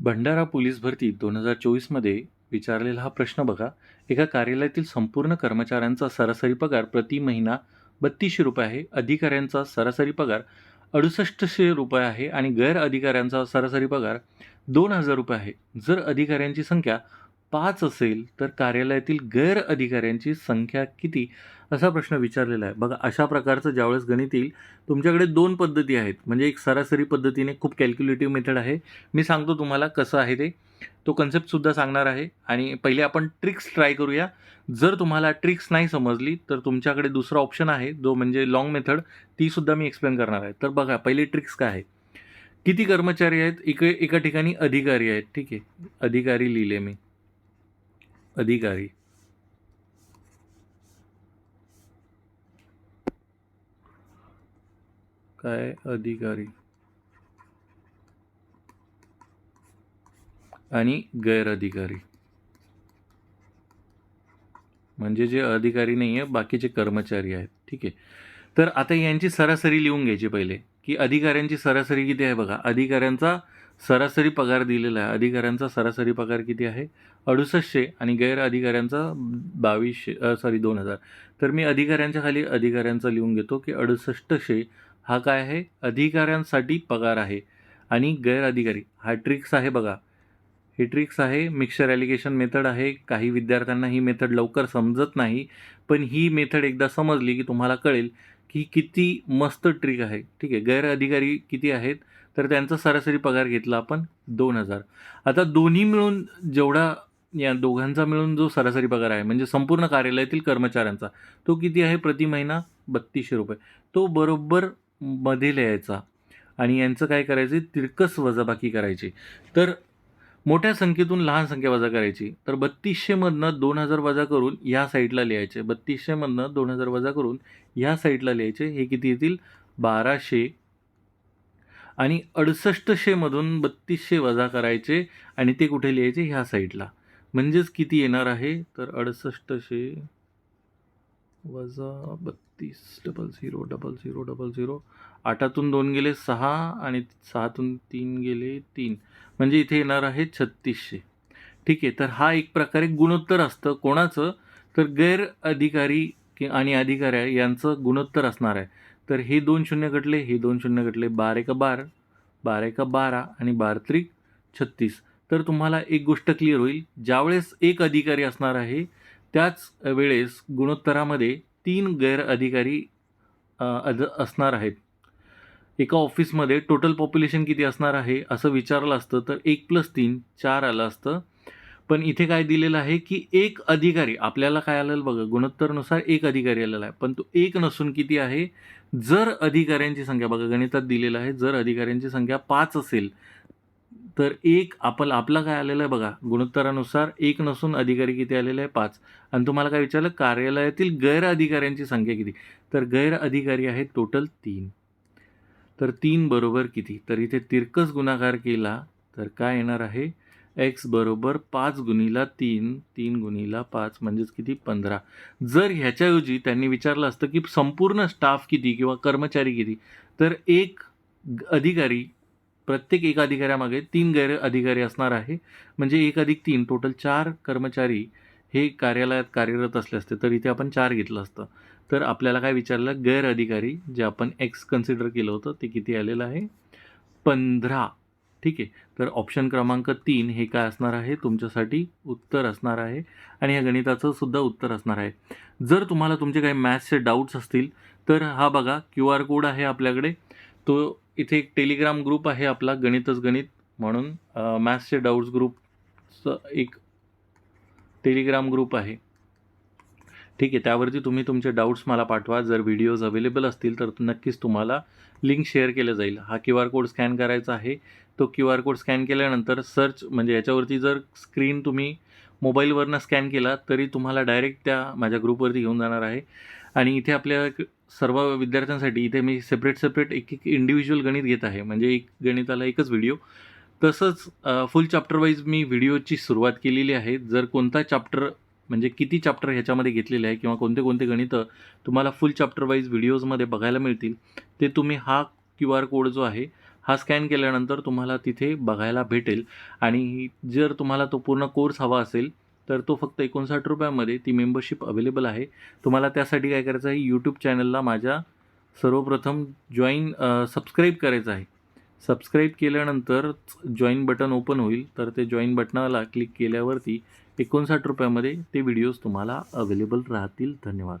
Bhandara police भरती दोन हजार चोवीसमध्ये विचारलेला हा प्रश्न बघा. एका कार्यालयातील संपूर्ण कर्मचाऱ्यांचा सरासरी पगार प्रति महिना बत्तीसशे रुपये आहे. अधिकाऱ्यांचा सरासरी पगार अडुसष्टशे रुपये आहे आणि गैर अधिकाऱ्यांचा सरासरी पगार दोन हजार रुपये आहे. जर अधिकाऱ्यांची संख्या पाच असेल तर कार्यालयातील गैर अधिकाऱ्यांची संख्या किती? असा प्रश्न विचारलेला आहे. बघा अशा प्रकारचं ज्यावेळेस गणित येईल तुमच्याकडे दोन पद्धती आहेत. म्हणजे एक सरासरी पद्धतीने खूप कॅल्क्युलेटिव्ह मेथड आहे. मी सांगतो तुम्हाला कसं आहे ते. तो कन्सेप्टसुद्धा सांगणार आहे. आणि पहिले आपण ट्रिक्स ट्राय करूया. जर तुम्हाला ट्रिक्स नाही समजली तर तुमच्याकडे दुसरा ऑप्शन आहे जो म्हणजे लॉंग मेथड तीसुद्धा मी एक्सप्लेन करणार आहे. तर बघा पहिले ट्रिक्स काय आहे किती कर्मचारी आहेत? इकडे एका ठिकाणी अधिकारी आहेत. ठीक आहे. अधिकारी लिहिले मी. अधिकारी. काय अधिकारी? आणि गैर अधिकारी म्हणजे जे अधिकारी नाही आहे बाकीचे कर्मचारी आहेत. ठीक आहे. तर आता यांची सरासरी लिहून घ्यायची पहिले. की अधिकाऱ्यांची सरासरी किती आहे बघा? अधिकाऱ्यांचा सरासरी पगार दिलेला आहे. अधिकाऱ्यांचा सरासरी पगार किती आहे? अडुसष्टशे आणि गैर अधिकाऱ्यांचा बावीसशे सॉरी दोन हजार. तर मी अधिकाऱ्यांच्या खाली अधिकाऱ्यांचा लिहून घेतो की अडुसष्टशे हा काय आहे? अधिकाऱ्यांसाठी पगार आहे आणि गैर अधिकारी. हा ट्रिक्स आहे बघा. ही ट्रिक्स आहे. मिक्सर ॲलिगेशन मेथड आहे. काही विद्यार्थ्यांना ही मेथड लवकर समजत नाही. पण ही मेथड एकदा समजली की तुम्हाला कळेल ही किती मस्त ट्रिक आहे. ठीक आहे गैर अधिकारी किती आहेत तर त्यांचा सरासरी पगार घेतला आपण दोन हजार. आता दोन्ही मिळून जेवढा या दोघांचा मिळून जो सरासरी पगार आहे म्हणजे संपूर्ण कार्यालयातील कर्मचाऱ्यांचा तो किती आहे? प्रति महिना बत्तीसशे रुपये. तो बरोबर मध्ये लिहायचा. आणि यांचं काय करायचं? तिरकस वजाबाकी करायची. तर मोठ्या संख्येतून लहान संख्या वजा करायची. तर बत्तीसशेमधनं दोन हजार वजा करून ह्या साईडला लिहायचे. बत्तीसशेमधनं दोन हजार वजा करून ह्या साईडला लिहायचे. हे किती येतील? बाराशे. आणि अडुसष्टशेमधून बत्तीसशे वजा करायचे आणि ते कुठे लिहायचे? ह्या साईडला. म्हणजेच किती येणार आहे? तर अडुसष्टशे वजा बत्तीस double zero double zero double zero आठातून दोन गेले सहा आणि सहातून तीन गेले तीन. म्हणजे इथे येणार आहे छत्तीसशे. ठीक आहे तर हा एक प्रकारे गुणोत्तर असतं. कोणाचं? तर गैर अधिकारी कि आणि अधिकारी यांचं गुणोत्तर असणार आहे. तर हे दोन शून्य घटले हे दोन शून्य घटले. बारा एका बार बारा एका बारा आणि बार त्रिक छत्तीस. तर तुम्हाला एक गोष्ट क्लिअर होईल. ज्यावेळेस एक अधिकारी असणार आहे त्याच वेळेस गुणोत्तरामध्ये तीन गैर अधिकारी अद असणार आहेत. एका ऑफिसमध्ये टोटल पॉप्युलेशन किती असणार आहे असं विचारलं असतं तर एक प्लस तीन चार आलं असतं. पण इथे काय दिलेलं आहे की एक अधिकारी आपल्याला काय आलेलं बघा गुणोत्तरनुसार एक अधिकारी आलेला आहे. पण तो एक नसून किती आहे? जर अधिकाऱ्यांची संख्या बघा गणितात दिलेलं आहे जर अधिकाऱ्यांची संख्या पाच असेल तर एक आपण आपला काय आलेलं आहे बघा. गुणोत्तरानुसार एक नसून अधिकारी किती आलेले आहे? पाच. आणि तुम्हाला काय विचारलं? कार्यालयातील गैर अधिकाऱ्यांची संख्या किती? तर गैर अधिकारी आहेत टोटल तीन. तर तीन बरोबर किती? तर इथे तिरकस गुणाकार केला तर काय येणार आहे? एक्स बरोबर पाच गुणीला तीन तीन गुणीला पाच म्हणजेच किती? पंधरा. जर ह्याच्याऐवजी त्यांनी विचारलं असतं की संपूर्ण स्टाफ किती किंवा कर्मचारी किती? तर एक अधिकारी प्रत्येक एक अधिकाऱ्यामागे तीन गैर अधिकारी असणार आहे. म्हणजे एक अधिक तीन टोटल चार कर्मचारी हे कार्यालयात कार्यरत असले असते तर इथे आपण चार घेतलं असतं. तर आपल्याला काय विचारलं? गैर अधिकारी जे आपण एक्स कन्सिडर केलं होतं ते किती आलेलं आहे? पंधरा. ठीक आहे? तर ऑप्शन क्रमांक तीन हे काय असणार आहे? तुमच्यासाठी उत्तर असणार आहे. आणि ह्या गणिताचं सुद्धा उत्तर असणार आहे. जर तुम्हाला तुमचे काही मॅथ्सचे डाऊट्स असतील तर हा बघा क्यू आर कोड आहे आपल्याकडे. तो इथे एक टेलिग्राम ग्रुप आहे आपला गणितच गणित म्हणून मॅथ्सचे डाऊट्स ग्रुपचं एक टेलिग्राम ग्रुप आहे. ठीक आहे त्यावरती तुम्ही तुमचे डाऊट्स मला पाठवा. जर व्हिडिओज अवेलेबल असतील तर नक्कीच तुम्हाला लिंक शेअर केलं जाईल. हा क्यू आर कोड स्कॅन करायचा आहे. तो क्यू आर कोड स्कॅन केल्यानंतर सर्च म्हणजे याच्यावरती जर स्क्रीन तुम्ही मोबाईलवरनं स्कॅन केला तरी तुम्हाला डायरेक्ट त्या माझ्या ग्रुपवरती घेऊन जाणार आहे. आणि इथे आपल्या सर्व विद्यार्थ्यांसाठी इथे मी सेपरेट सेपरेट एक एक इंडिव्हिज्युअल गणित घेत आहे. म्हणजे एक गणिताला एकच व्हिडिओ तसंच फुल चॅप्टर वाईज मी व्हिडिओची सुरुवात केलेली आहे. जर कोणता चॅप्टर म्हणजे किती चॅप्टर ह्याच्यामध्ये घेतलेले आहे किंवा कोणते कोणते गणितं तुम्हाला फुल चॅप्टर वाईज व्हिडिओजमध्ये बघायला मिळतील ते तुम्ही हा क्यू आर कोड जो आहे हा स्कॅन केल्यानंतर तुम्हाला तिथे बघायला भेटेल. आणि जर तुम्हाला तो पूर्ण कोर्स हवा असेल तर तो फक्त एकोणसाठ रुपयामध्ये ती मेंबरशिप अवेलेबल आहे. तुम्हाला त्यासाठी काय करायचं आहे यूट्यूब चॅनलला माझ्या सर्वप्रथम जॉईन सबस्क्राईब करायचं आहे. सबस्क्राईब केल्यानंतर जॉईन बटन ओपन होईल. तर ते जॉईन बटनाला क्लिक केल्यावरती एकोणसाठ रुपयामध्ये ते व्हिडिओज तुम्हाला अवेलेबल राहतील. धन्यवाद.